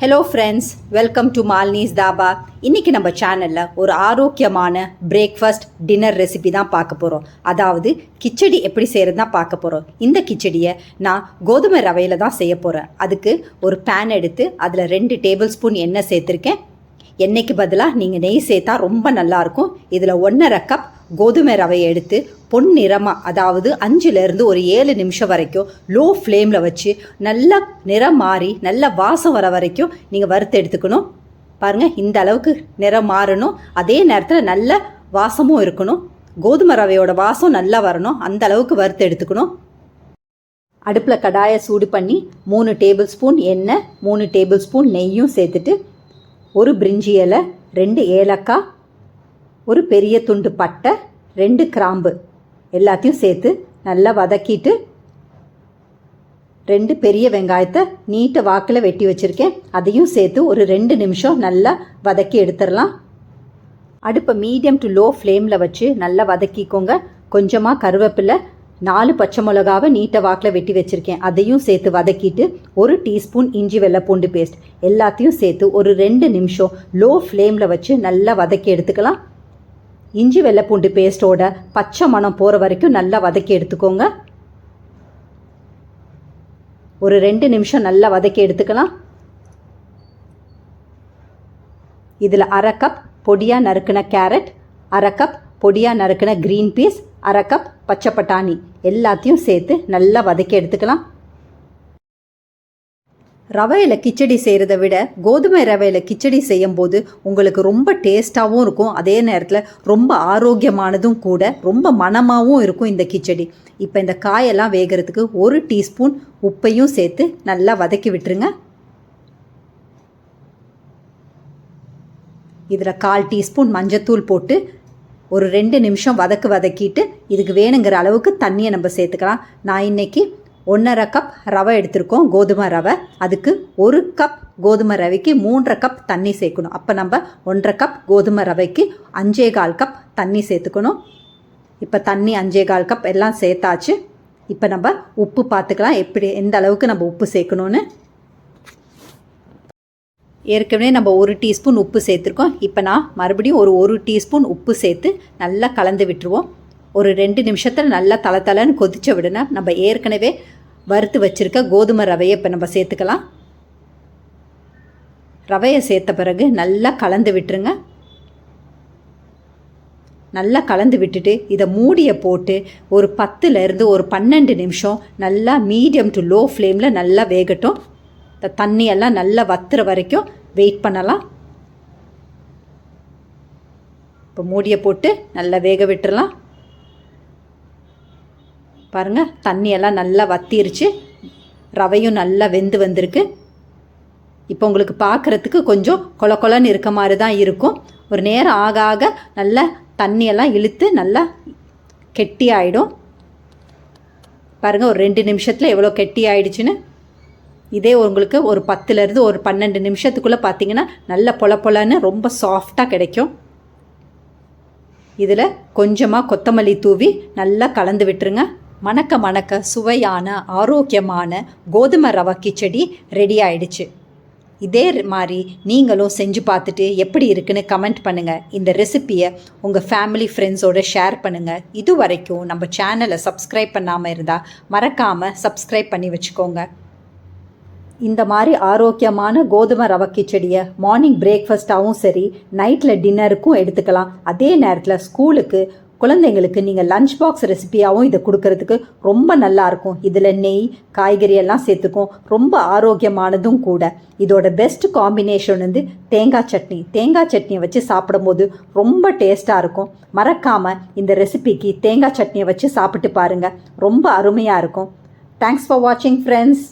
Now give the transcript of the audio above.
Hello friends welcome to Malni's dhaba இன்றைக்கி நம்ம சேனலில் ஒரு ஆரோக்கியமான பிரேக்ஃபாஸ்ட் டின்னர் ரெசிபி தான் பார்க்க போகிறோம் அதாவது கிச்சடி எப்படி செய்கிறது தான் பார்க்க போகிறோம் இந்த கிச்சடியை நான் கோதுமை ரவையில் தான் செய்ய போகிறேன் அதுக்கு ஒரு பேன் எடுத்து அதில் ரெண்டு டேபிள் ஸ்பூன் எண்ணெய் சேர்த்துருக்கேன். எண்ணெய்க்கு பதிலாக நீங்கள் நெய் சேர்த்தா ரொம்ப நல்லாயிருக்கும். இதில் ஒன்றரை கப் கோதுமை ரவையை எடுத்து பொன் நிறமாக அதாவது அஞ்சுலேருந்து ஒரு ஏழு நிமிஷம் வரைக்கும் லோ ஃப்ளேமில் வச்சு நல்லா நிறம் மாறி நல்ல வாசம் வர வரைக்கும் நீங்கள் வறுத்து எடுத்துக்கணும். பாருங்கள் இந்த அளவுக்கு நிறம் மாறணும். அதே நேரத்தில் நல்ல வாசமும் இருக்கணும். கோதுமை ரவையோட வாசம் நல்லா வரணும். அந்த அளவுக்கு வறுத்து எடுத்துக்கணும். அடுப்பில் கடாயை சூடு பண்ணி மூணு டேபிள் ஸ்பூன் எண்ணெய் மூணு டேபிள் ஸ்பூன் நெய்யும் சேர்த்துட்டு ஒரு பிரிஞ்சி இலை ரெண்டு ஏலக்காய் ஒரு பெரிய துண்டு பட்டை ரெண்டு கிராம்பு. எல்லாத்தையும் சேர்த்து நல்லா வதக்கிட்டு ரெண்டு பெரிய வெங்காயத்தை நீட்ட வாக்கில் வெட்டி வச்சுருக்கேன். அதையும் சேர்த்து ஒரு ரெண்டு நிமிஷம் நல்லா வதக்கி எடுத்துடலாம். அடுப்பை மீடியம் டு லோ ஃப்ளேமில் வச்சு நல்லா வதக்கிக்கோங்க. கொஞ்சமாக கருவேப்பிலை நாலு பச்சை மிளகாவை நீட்ட வாக்கில் வெட்டி வச்சுருக்கேன். அதையும் சேர்த்து வதக்கிட்டு ஒரு டீஸ்பூன் இஞ்சி வெள்ளை பூண்டு பேஸ்ட் எல்லாத்தையும் சேர்த்து ஒரு ரெண்டு நிமிஷம் லோ ஃப்ளேமில் வச்சு நல்லா வதக்கி எடுத்துக்கலாம். இஞ்சி வெள்ளை பூண்டு பேஸ்ட்டோட பச்சை மணம் போகிற வரைக்கும் நல்லா வதக்கி எடுத்துக்கோங்க. ஒரு ரெண்டு நிமிஷம் நல்லா வதக்கி எடுத்துக்கலாம். இதில் அரை கப் பொடியாக நறுக்கின கேரட் அரை கப் பொடியாக நறுக்கின க்ரீன் பீஸ் அரை கப் பச்சை பட்டாணி எல்லாத்தையும் சேர்த்து நல்லா வதக்கி எடுத்துக்கலாம். ரவையில் கிச்சடி செய்கிறத விட கோதுமை ரவையில் கிச்சடி செய்யும்போது உங்களுக்கு ரொம்ப டேஸ்ட்டாகவும் இருக்கும். அதே நேரத்தில் ரொம்ப ஆரோக்கியமானதும் கூட ரொம்ப மணமாகவும் இருக்கும் இந்த கிச்சடி. இப்போ இந்த காயெல்லாம் வேகிறதுக்கு ஒரு டீஸ்பூன் உப்பையும் சேர்த்து நல்லா வதக்கி விட்டுருங்க. இதில் கால் டீஸ்பூன் மஞ்சத்தூள் போட்டு ஒரு ரெண்டு நிமிஷம் வதக்கு வதக்கிட்டு இதுக்கு வேணுங்கிற அளவுக்கு தண்ணியை நம்ம சேர்த்துக்கலாம். நான் இன்னைக்கு ஒன்றரை கப் ரவை எடுத்திருக்கோம் கோதுமை ரவை. அதுக்கு ஒரு கப் கோதுமை ரவைக்கு மூன்றரை கப் தண்ணி சேர்க்கணும். அப்போ நம்ம ஒன்றரை கப் கோதுமை ரவைக்கு அஞ்சே கால் கப் தண்ணி சேர்த்துக்கணும். இப்போ தண்ணி அஞ்சே கால் கப் எல்லாம் சேர்த்தாச்சு. இப்போ நம்ம உப்பு பார்த்துக்கலாம். எப்படி எந்த அளவுக்கு நம்ம உப்பு சேர்க்கணுன்னு ஏற்கனவே நம்ம ஒரு டீஸ்பூன் உப்பு சேர்த்துருக்கோம். இப்போ நான் மறுபடியும் ஒரு ஒரு டீஸ்பூன் உப்பு சேர்த்து நல்லா கலந்து விட்டுருவோம். ஒரு ரெண்டு நிமிஷத்தில் நல்லா தலை தலைன்னு கொதிச்ச விடனா நம்ம ஏற்கனவே வறுத்து வச்சுருக்க கோதுமை ரவையை இப்போ நம்ம சேர்த்துக்கலாம். ரவையை சேர்த்த பிறகு நல்லா கலந்து விட்டுருங்க. நல்லா கலந்து விட்டுட்டு இதை மூடியை போட்டு ஒரு பத்துலேருந்து ஒரு பன்னெண்டு நிமிஷம் நல்லா மீடியம் டு லோ ஃப்ளேமில் நல்லா வேகட்டும். இந்த தண்ணியெல்லாம் நல்லா வத்துற வரைக்கும் வெயிட் பண்ணலாம். இப்போ மூடியை போட்டு நல்லா வேக விட்டுறலாம். பாருங்கள் தண்ணியெல்லாம் நல்லா வத்திருச்சு. ரவையும் நல்லா வெந்து வந்திருக்கு. இப்போ உங்களுக்கு பார்க்குறதுக்கு கொஞ்சம் கொல கொலன்னு இருக்க மாதிரி தான் இருக்கும். ஒரு நேரம் ஆக ஆக நல்லா தண்ணியெல்லாம் இழுத்து நல்லா கெட்டி ஆகிடும் பாருங்கள் ஒரு ரெண்டு நிமிஷத்தில் எவ்வளோ கெட்டி ஆயிடுச்சுன்னு இதே உங்களுக்கு ஒரு பத்துலேருந்து ஒரு பன்னெண்டு நிமிஷத்துக்குள்ளே பார்த்தீங்கன்னா நல்ல பொல பொலன்னு ரொம்ப சாஃப்டாக கிடைக்கும். இதில் கொஞ்சமாக கொத்தமல்லி தூவி நல்லா கலந்து விட்டுருங்க. மணக்க மணக்க சுவையான ஆரோக்கியமான கோதுமை ரவை கிச்சடி ரெடி ஆயிடுச்சு. இதே மாதிரி நீங்களும் செஞ்சு பார்த்துட்டு எப்படி இருக்குன்னு கமெண்ட் பண்ணுங்கள் இந்த ரெசிப்பியை உங்கள் ஃபேமிலி ஃப்ரெண்ட்ஸோட ஷேர் பண்ணுங்கள் இது வரைக்கும் நம்ம சேனலை சப்ஸ்கிரைப் பண்ணாமல் இருந்தால் மறக்காமல் சப்ஸ்கிரைப் பண்ணி வச்சுக்கோங்க. இந்த மாதிரி ஆரோக்கியமான கோதுமை ரவை கிச்சடியை மார்னிங் பிரேக்ஃபாஸ்ட்டாகவும் சரி நைட்டில் டின்னருக்கும் எடுத்துக்கலாம். அதே நேரத்தில் ஸ்கூலுக்கு குழந்தைங்களுக்கு நீங்கள் லஞ்ச் பாக்ஸ் ரெசிபியாகவும் இதை கொடுக்கறதுக்கு ரொம்ப நல்லாயிருக்கும் இதில் நெய் காய்கறி எல்லாம் சேர்த்துக்கும். ரொம்ப ஆரோக்கியமானதும் கூட. இதோட பெஸ்ட் காம்பினேஷன் வந்து தேங்காய் சட்னி. தேங்காய் சட்னியை வச்சு சாப்பிடும்போது ரொம்ப டேஸ்ட்டாக இருக்கும். மறக்காமல் இந்த ரெசிபிக்கு தேங்காய் சட்னியை வச்சு சாப்பிட்டு பாருங்கள் ரொம்ப அருமையாக இருக்கும். தேங்க்ஸ் ஃபார் வாட்சிங் ஃப்ரெண்ட்ஸ்